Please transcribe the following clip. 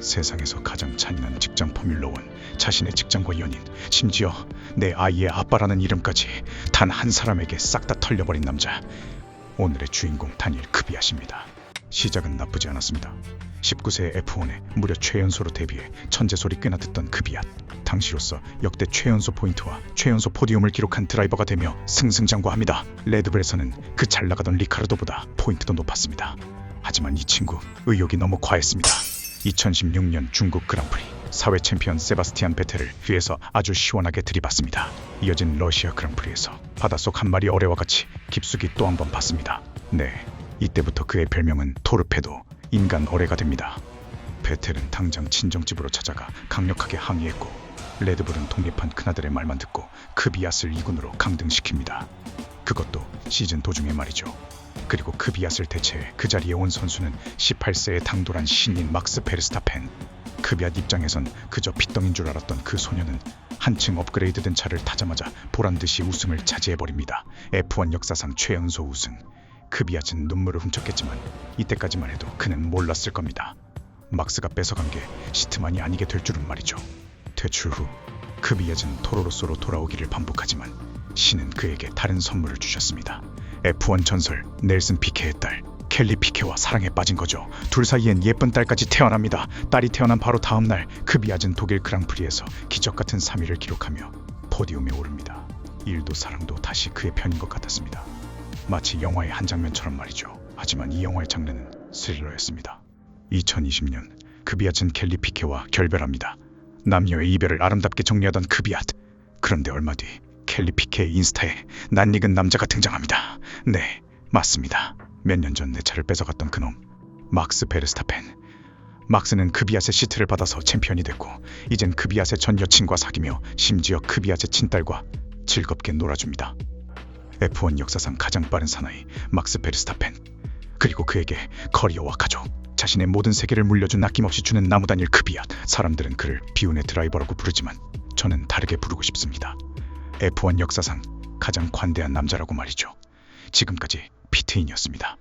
세상에서 가장 잔인한 직장 포뮬러원 자신의 직장과 연인 심지어 내 아이의 아빠라는 이름까지 단 한 사람에게 싹 다 털려버린 남자. 오늘의 주인공 다니엘 크비앗입니다. 시작은 나쁘지 않았습니다. 19세의 F1에 무려 최연소로 데뷔해 천재 소리 꽤나 듣던 크비앗. 당시로서 역대 최연소 포인트와 최연소 포디움을 기록한 드라이버가 되며 승승장구합니다. 레드불에서는 그 잘 나가던 리카르도보다 포인트도 높았습니다. 하지만 이 친구 의욕이 너무 과했습니다 2016년 중국 그랑프리 사회 챔피언 세바스티안 베텔을 뒤에서 아주 시원하게 들이받습니다. 이어진 러시아 그랑프리에서 바닷속 한 마리 어뢰와 같이 깊숙이 또 한 번 봤습니다. 네, 이때부터 그의 별명은 토르페도 인간 어뢰가 됩니다. 베텔은 당장 친정집으로 찾아가 강력하게 항의했고 레드불은 독립한 큰아들의 말만 듣고 크비앗을 이군으로 강등시킵니다. 그것도 시즌 도중에 말이죠. 그리고 크비앗을 대체해 그 자리에 온 선수는 18세의 당돌한 신인 막스 페르스타펜. 크비앗 입장에선 그저 핏덩인 줄 알았던 그 소녀는 한층 업그레이드된 차를 타자마자 보란 듯이 우승을 차지해버립니다. F1 역사상 최연소 우승. 크비앗은 눈물을 훔쳤겠지만 이때까지만 해도 그는 몰랐을 겁니다. 막스가 뺏어간 게 시트만이 아니게 될 줄은 말이죠. 퇴출 후 크비앗은 토로로소로 돌아오기를 반복하지만 신은 그에게 다른 선물을 주셨습니다. F1 전설 넬슨 피케의 딸 켈리 피케와 사랑에 빠진 거죠. 둘 사이엔 예쁜 딸까지 태어납니다. 딸이 태어난 바로 다음 날 크비앗은 독일 그랑프리에서 기적 같은 3위를 기록하며 포디움에 오릅니다. 일도 사랑도 다시 그의 편인 것 같았습니다. 마치 영화의 한 장면처럼 말이죠. 하지만 이 영화의 장르는 스릴러였습니다. 2020년 크비앗은 켈리 피케와 결별합니다. 남녀의 이별을 아름답게 정리하던 크비앗. 그런데 얼마 뒤 켈리 피케의 인스타에 낯익은 남자가 등장합니다. 네, 맞습니다. 몇 년 전 내 차를 뺏어갔던 그놈 막스 베르스타펜. 막스는 크비앗의 시트를 받아서 챔피언이 됐고 이젠 크비앗의 전 여친과 사귀며 심지어 크비앗의 친딸과 즐겁게 놀아줍니다. F1 역사상 가장 빠른 사나이 막스 베르스타펜. 그리고 그에게 커리어와 가족, 자신의 모든 세계를 물려준 아낌없이 주는 나무다닐 크비앗. 사람들은 그를 비운의 드라이버라고 부르지만 저는 다르게 부르고 싶습니다. F1 역사상 가장 관대한 남자라고 말이죠. 지금까지 피트인이었습니다.